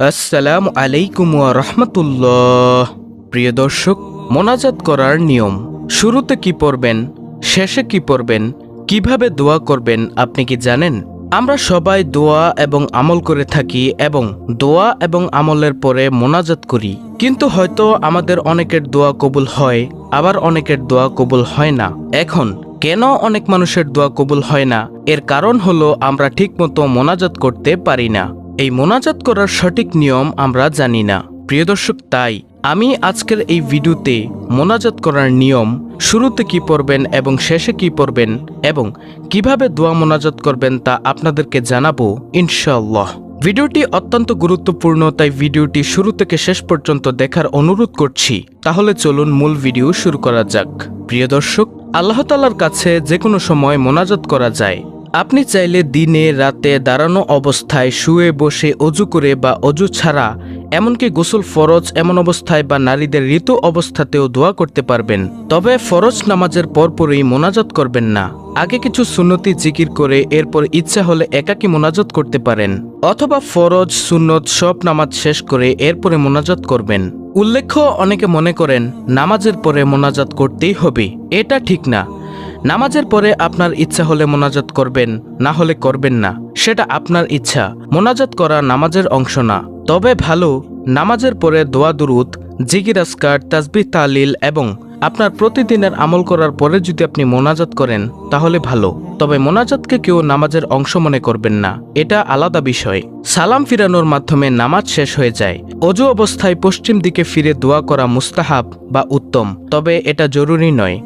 আসসালামু আলাইকুম রহমতুল্লাহ। প্রিয় দর্শক, মোনাজাত করার নিয়ম। শুরুতে কি পড়বেন, শেষে কি পড়বেন, কীভাবে দোয়া করবেন, আপনি কি জানেন? আমরা সবাই দোয়া এবং আমল করে থাকি এবং দোয়া এবং আমলের পরে মোনাজাত করি। কিন্তু হয়তো আমাদের অনেকের দোয়া কবুল হয়, আবার অনেকের দোয়া কবুল হয় না। এখন, কেন অনেক মানুষের দোয়া কবুল হয় না? এর কারণ হলো আমরা ঠিকমতো মোনাজাত করতে পারি না। এই মোনাজাত করার সঠিক নিয়ম আমরা জানি না। প্রিয় দর্শক, তাই আমি আজকের এই ভিডিওতে মোনাজাত করার নিয়ম, শুরুতে কি পড়বেন এবং শেষে কি পড়বেন এবং কীভাবে দোয়া মোনাজাত করবেন তা আপনাদেরকে জানাব ইনশাল্লাহ ভিডিওটি অত্যন্ত গুরুত্বপূর্ণ, তাই ভিডিওটি শুরু থেকে শেষ পর্যন্ত দেখার অনুরোধ করছি। তাহলে চলুন মূল ভিডিও শুরু করা যাক। প্রিয় দর্শক, আল্লাহ তালার কাছে যে কোনো সময় মোনাজাত করা যায়। আপনি চাইলে দিনে, রাতে, দাঁড়ানো অবস্থায় শুয়ে বসে অজু করে বা অজু ছাড়া এমনকি গোসল, ফরজ এমন অবস্থায় বা নারীদের ঋতু অবস্থাতেও দোয়া করতে পারবেন। তবে ফরজ নামাজের পরপরই মোনাজাত করবেন না। আগে কিছু সুন্নতি জিকির করে এরপর ইচ্ছা হলে একাকী মোনাজাত করতে পারেন। অথবা ফরজ, সুন্নত সব নামাজ শেষ করে এরপরে মোনাজাত করবেন। উল্লেখ্য, অনেকে মনে করেন, নামাজের পরে মোনাজাত করতেই হবে। এটা ঠিক না। নামাজের পরে আপনার ইচ্ছা হলে মোনাজাত করবেন, না হলে করবেন না। সেটা আপনার ইচ্ছা। মোনাজাত করা নামাজের অংশ না। তবে ভালো, নামাজের পরে দোয়া দুরুদ জিগির আসকার তাসবিহ, তালিল এবং আপনার প্রতিদিনের আমল করার পরে যদি আপনি মোনাজাত করেন, তাহলে ভালো। তবে মোনাজাতকে কেউ নামাজের অংশ মনে করবেন না। এটা আলাদা বিষয়। সালাম ফিরানোর মাধ্যমে নামাজ শেষ হয়ে যায়। অজু অবস্থায় পশ্চিম দিকে ফিরে দোয়া করা মুস্তাহাব বা উত্তম। তবে এটা জরুরি নয়।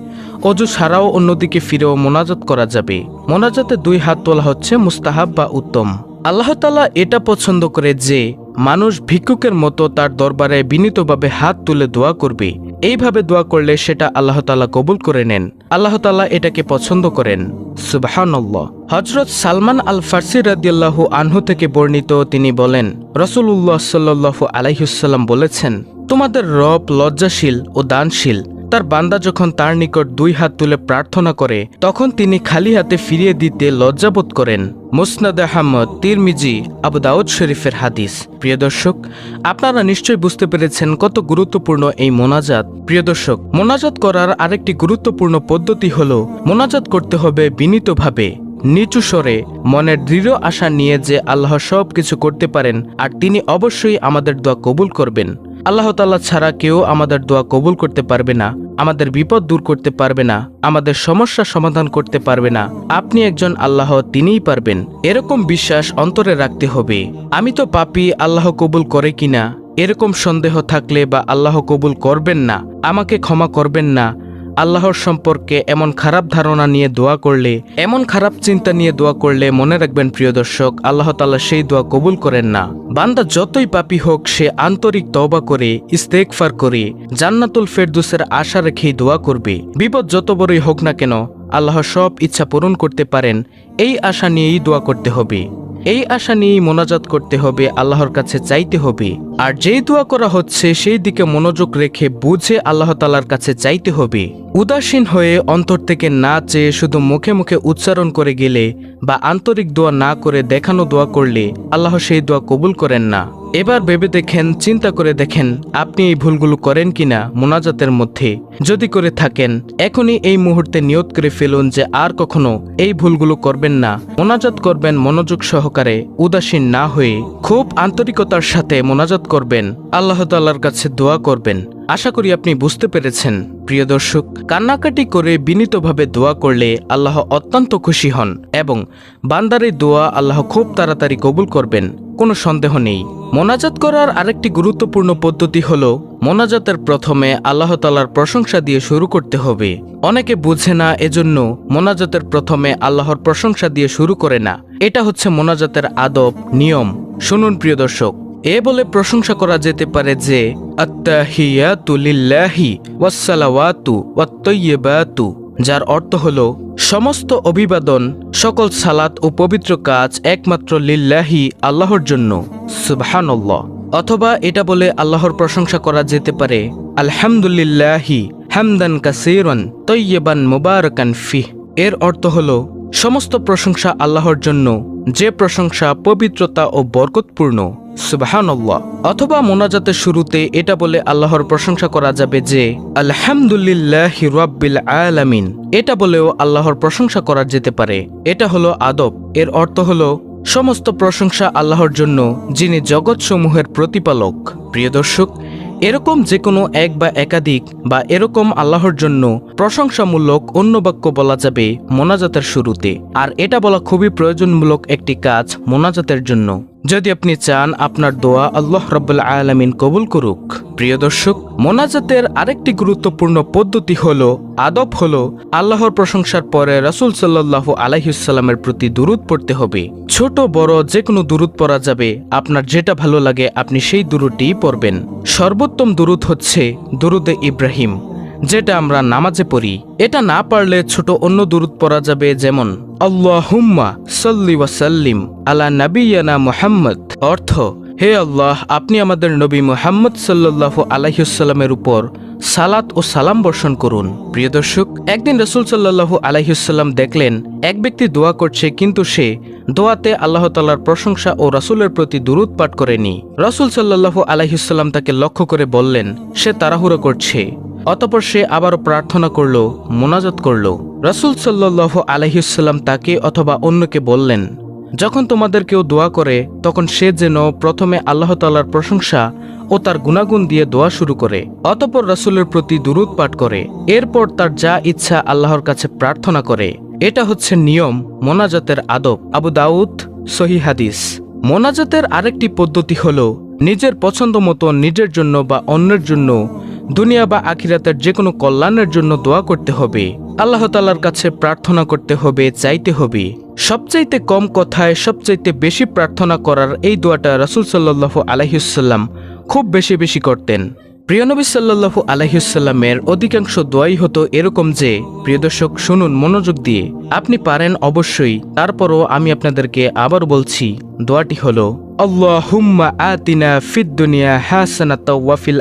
অজু ছাড়াও অন্যদিকে ফিরেও মোনাজাত করা যাবে। মোনাজাতে দুই হাত তোলা হচ্ছে মুস্তাহাব বা উত্তম। আল্লাহ তালা এটা পছন্দ করে যে, মানুষ ভিক্ষুকের মতো তার দরবারে বিনীতভাবে হাত তুলে দোয়া করবে। এইভাবে দোয়া করলে সেটা আল্লাহ তালা কবুল করে নেন। আল্লাহ তালা এটাকে পছন্দ করেন। সুবাহান্লাহ হজরত সালমান আল ফার্সি রাদিয়াল্লাহু আনহু থেকে বর্ণিত তিনি বলেন রসুল্লাহ সাল্লু আলাইহুসাল্লাম বলেছেন, তোমাদের রব লজ্জাশীল ও দানশীল। তার বান্দা যখন তার নিকট দুই হাত তুলে প্রার্থনা করে, তখন তিনি খালি হাতে ফিরিয়ে দিতে লজ্জাবোধ করেন। মুসনাদ আহমদ, তিরমিজি, আবু দাউদ শরীফের হাদিস। প্রিয় দর্শক, আপনারা নিশ্চয়ই বুঝতে পেরেছেন কত গুরুত্বপূর্ণ এই মোনাজাত। প্রিয় দর্শক, মোনাজাত করার আরেকটি গুরুত্বপূর্ণ পদ্ধতি হল, মোনাজাত করতে হবে বিনীতভাবে, নিচু স্বরে, মনের দৃঢ় আশা নিয়ে যে আল্লাহ সব কিছু করতে পারেন, আর তিনি অবশ্যই আমাদের দোয়া কবুল করবেন। আল্লাহ তাল্লাহ ছাড়া কেউ আমাদের দোয়া কবুল করতে পারবে না, আমাদের বিপদ দূর করতে পারবে না, আমাদের সমস্যা সমাধান করতে পারবে না। আপনি একজন আল্লাহ, তিনিই পারবেন। এরকম বিশ্বাস অন্তরে রাখতে হবে। আমি তো পাপি, আল্লাহ কবুল করে কিনা? এরকম সন্দেহ থাকলে বা আল্লাহ কবুল করবেন না, আমাকে ক্ষমা করবেন না আল্লাহর সম্পর্কে এমন খারাপ ধারণা নিয়ে দোয়া করলে, এমন খারাপ চিন্তা নিয়ে দোয়া করলে মনে রাখবেন, প্রিয় দর্শক, আল্লাহ তাল্লাহ সেই দোয়া কবুল করেন না। বান্দা যতই পাপি হোক, সে আন্তরিক তওবা করে ইস্তেকফার করে, জান্নাতুল ফেরদুসের আশা রেখেই দোয়া করবে। বিপদ যত বড়ই হোক না কেন, আল্লাহ সব ইচ্ছা পূরণ করতে পারেন, এই আশা নিয়েই দোয়া করতে হবে। এই আশা নিয়েই মোনাজাত করতে হবে, আল্লাহর কাছে চাইতে হবে। আর যেই দোয়া করা হচ্ছে, সেই দিকে মনোযোগ রেখে বুঝে আল্লাহ তালার কাছে চাইতে হবে। উদাসীন হয়ে অন্তর থেকে না চেয়ে শুধু মুখে মুখে উচ্চারণ করে গেলে বা আন্তরিক দোয়া না করে দেখানো দোয়া করলে আল্লাহ সেই দোয়া কবুল করেন না। এবার ভেবে দেখেন, চিন্তা করে দেখেন, আপনি এই ভুলগুলো করেন কিনা মোনাজাতের মধ্যে। যদি করে থাকেন, এখনই এই মুহূর্তে নিয়ত করে ফেলুন যে আর কখনো এই ভুলগুলো করবেন না। মোনাজাত করবেন মনোযোগ সহকারে, উদাসীন না হয়ে, খুব আন্তরিকতার সাথে মোনাজাত করবেন। আল্লাহ তাল্লার কাছে দোয়া করবেন। আশা করি আপনি বুঝতে পেরেছেন। প্রিয় দর্শক, কান্নাকাটি করে বিনীতভাবে দোয়া করলে আল্লাহ অত্যন্ত খুশি হন এবং বান্দারে দোয়া আল্লাহ খুব তাড়াতাড়ি কবুল করবেন, কোনো সন্দেহ নেই। মোনাজাত করার আরেকটি গুরুত্বপূর্ণ পদ্ধতি হল, মোনাজাতের প্রথমে আল্লাহ তালার প্রশংসা দিয়ে শুরু করতে হবে। অনেকে বুঝে না এজন্য মোনাজাতের প্রথমে আল্লাহর প্রশংসা দিয়ে শুরু করে না। এটা হচ্ছে মোনাজাতের আদব, নিয়ম। শুনুন প্রিয় দর্শক, এ বলে প্রশংসা করা যেতে পারে যে, আত্তাহিয়াতু লিল্লাহি ওয়াসসালাওয়াতু ওয়াত্তাইয়্যিবাতু যার অর্থ হল, সমস্ত অভিবাদন, সকল সালাত ও পবিত্র কাজ একমাত্র লিল্লাহি আল্লাহর জন্য। সুবহানাল্লাহ। অথবা এটা বলে আল্লাহর প্রশংসা করা যেতে পারে, আলহামদুলিল্লাহি হামদান কাসিরন তৈয়বান মুবারকান ফিহ। এর অর্থ হল, সমস্ত প্রশংসা আল্লাহর জন্য, যে প্রশংসা পবিত্রতা ও বরকতপূর্ণ। সুবাহানল্লাহ। অথবা মোনাজাতের শুরুতে এটা বলে আল্লাহর প্রশংসা করা যাবে যে, আলহামদুলিল্লাহ রাব্বিল আলামিন। এটা বলেও আল্লাহর প্রশংসা করা যেতে পারে। এটা হলো আদব। এর অর্থ হলো, সমস্ত প্রশংসা আল্লাহর জন্য, যিনি জগৎসমূহের প্রতিপালক। প্রিয় দর্শক, এরকম যে কোনো এক বা একাধিক বা এরকম আল্লাহর জন্য প্রশংসামূলক অন্য বাক্য বলা যাবে মোনাজাতের শুরুতে। আর এটা বলা খুবই প্রয়োজনমূলক একটি কাজ মোনাজাতের জন্য। যদি আপনি চান আপনার দোয়া আল্লাহ রব্বুল আলামিন কবুল করুক, প্রিয় দর্শক, মোনাজাতের আরেকটি গুরুত্বপূর্ণ পদ্ধতি হল, আদব হল আল্লাহর প্রশংসার পরে রাসূল সাল্লাহ আলাইসাল্লামের প্রতি দুরুদ পড়তে হবে। ছোট, বড় যে কোনো দুরুদ পড়া যাবে, আপনার যেটা ভালো লাগে আপনি সেই দুরুদটিই পড়বেন। সর্বোত্তম দুরুদ হচ্ছে দুরুদে ইব্রাহিম। যেটা আমরা নামাজে পড়ি। এটা না পারলে ছোট অন্য দূরত পড়া যাবে যেমন, আল্লাহুম্মা সাল্লি ওয়াসাল্লিম আলা নাবিয়ানা মুহাম্মদ। অর্থ, হে আল্লাহ, আপনি আমাদের নবী মুহাম্মদ সাল্লাল্লাহু আলাইহিসাল্লামের উপর সালাত ও সালাম বর্ষণ করুন। প্রিয় দর্শক, একদিন রসুল সাল্লাহু আলাইহিসাল্লাম দেখলেন, এক ব্যক্তি দোয়া করছে কিন্তু সে দোয়াতে আল্লাহ তালার প্রশংসা ও রাসূলের প্রতি দুরুদ পাঠ করেনি। রসুল সাল্লাহু আলাইহিসাল্লাম তাকে লক্ষ্য করে বললেন, সে তাড়াহুড়ো করছে। অতপর সে আবারও প্রার্থনা করল, মোনাজাত করল। রসুল সাল্লাহ আলহিসাল্লাম তাকে অথবা অন্যকে বললেন, যখন তোমাদের কেউ দোয়া করে, তখন সে যেন প্রথমে আল্লাহ তাল্লার প্রশংসা ও তার গুণাগুণ দিয়ে দোয়া শুরু করে। অতপর রসুলের প্রতি দুরুদ পাঠ করে। এরপর তার যা ইচ্ছা আল্লাহর কাছে প্রার্থনা করে। এটা হচ্ছে নিয়ম, মোনাজাতের আদব। আবু দাউদ সহি হাদিস। মোনাজাতের আরেকটি পদ্ধতি হল, নিজের পছন্দ মতো নিজের জন্য বা অন্যের জন্য দুনিয়া বা আখিরাতের যে কোনো কল্যাণের জন্য দোয়া করতে হবে। আল্লাহ তালার কাছে প্রার্থনা করতে হবে, চাইতে হবে। সবচাইতে কম কথায় সবচাইতে বেশি প্রার্থনা করার এই দোয়াটা রসুল সাল্লাহ আলহিসাল্লাম খুব বেশি বেশি করতেন। প্রিয়নবী সাল্লাহু আলহিসাল্লামের অধিকাংশ দোয়াই হতো এরকম যে, প্রিয় দর্শক, শুনুন, মনোযোগ দিয়ে। আপনি পারেন অবশ্যই। তারপরও আমি আপনাদেরকে আবার বলছি, দোয়াটি হলো দুনিয়া ওয়াফিল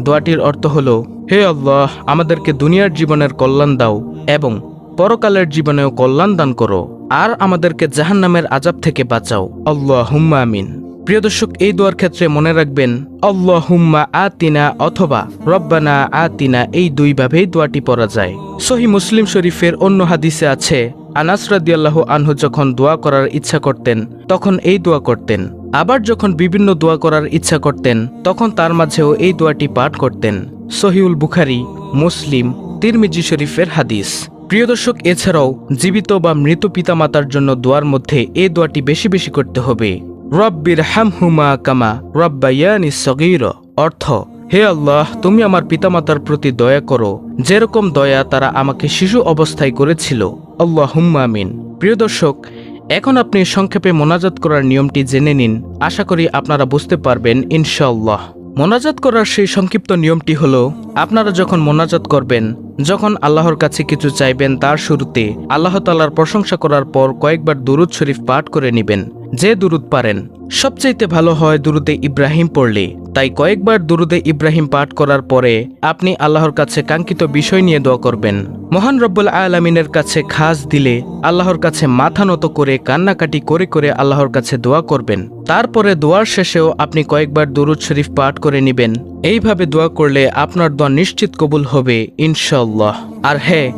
দোয়াটির অর্থ হলো, হে আল্লাহ, আমাদেরকে দুনিয়ার জীবনের কল্যাণ দাও এবং পরকালের জীবনেও কল্যাণ দান করো। আর আমাদেরকে জাহান্নামের আজাব থেকে বাঁচাও। আল্লাহ হুম্মা আমিন। প্রিয় দর্শক, এই দোয়ার ক্ষেত্রে মনে রাখবেন, আল্লাহুম্মা আতিনা অথবা, রব্বানা আতিনা এই দুইভাবেই দোয়াটি পড়া যায়। সহি মুসলিম শরীফের অন্য হাদিসে আছে, আনাস রাদিয়াল্লাহু আনহু যখন দোয়া করার ইচ্ছা করতেন, তখন এই দোয়া করতেন। আবার যখন বিভিন্ন দোয়া করার ইচ্ছা করতেন, তখন তার মাঝেও এই দোয়াটি পাঠ করতেন। সহিউল বুখারি, মুসলিম, তিরমিজি শরীফের হাদিস। প্রিয় দর্শক, এছাড়াও জীবিত বা মৃত পিতামাতার জন্য দোয়ার মধ্যে এই দোয়াটি বেশি বেশি করতে হবে। রব্বির হামহুমা কামা রব্বায়ানি সগীর। অর্থ, হে আল্লাহ, তুমি আমার পিতামাতার প্রতি দয়া করো। যেরকম দয়া তারা আমাকে শিশু অবস্থায় করেছিল। আল্লাহ আমিন। প্রিয় দর্শক, এখন আপনি সংক্ষেপে মোনাজাত করার নিয়মটি জেনে নিন। আশা করি আপনারা বুঝতে পারবেন, ইনশাআল্লাহ। মোনাজাত করার সেই সংক্ষিপ্ত নিয়মটি হলো, আপনারা যখন মোনাজাত করবেন, যখন আল্লাহর কাছে কিছু চাইবেন তার শুরুতে আল্লাহ তালার প্রশংসা করার পর কয়েকবার দুরুদ শরীফ পাঠ করে নেবেন। যে দুরুদ পারেন। সবচাইতে ভালো হয় দুরুদে ইব্রাহিম পড়লে। তাই কয়েকবার দুরুদে ইব্রাহিম পাঠ করার পরে আপনি আল্লাহর কাছে কাঙ্ক্ষিত বিষয় নিয়ে দোয়া করবেন। মহান রব্বুল আলমিনের কাছে খাস দিলে আল্লাহর কাছে মাথা নত করে কান্নাকাটি করে করে আল্লাহর কাছে দোয়া করবেন। তারপরে দোয়ার শেষেও আপনি কয়েকবার দুরুদ শরীফ পাঠ করে নেবেন। এইভাবে দোয়া করলে আপনার দোয়া নিশ্চিত কবুল হবে ইনশাল্লাহ আর হ্যাঁ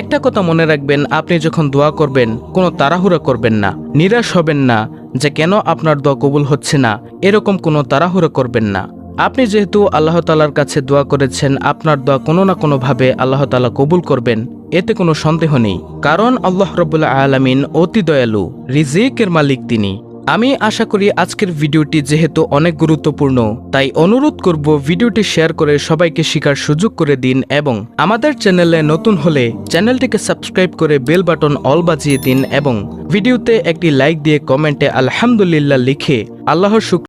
একটা কথা মনে রাখবেন, আপনি যখন দোয়া করবেন, কোনো তাড়াহুড়া করবেন না, নিরাশ হবেন না। যে কেন আপনার দোয়া কবুল হচ্ছে না, এরকম কোনো তাড়াহুড়ো করবেন না। আপনি যেহেতু আল্লাহ তালার কাছে দোয়া করেছেন, আপনার দোয়া কোনো না কোনোভাবে আল্লাহ তালা কবুল করবেন, এতে কোনো সন্দেহ নেই। কারণ আল্লাহ রবুল্লা আলমিন অতি দয়ালু, রিজিকের মালিক তিনি। আমি আশা করি আজকের ভিডিওটি যেহেতু অনেক গুরুত্বপূর্ণ, তাই অনুরোধ করব ভিডিওটি শেয়ার করে সবাইকে শেখার সুযোগ করে দিন এবং আমাদের চ্যানেলে নতুন হলে চ্যানেলটিকে সাবস্ক্রাইব করে বেল বাটন অল বাজিয়ে দিন এবং ভিডিওতে একটি লাইক দিয়ে কমেন্টে আলহামদুলিল্লাহ লিখে আল্লাহর শুক্র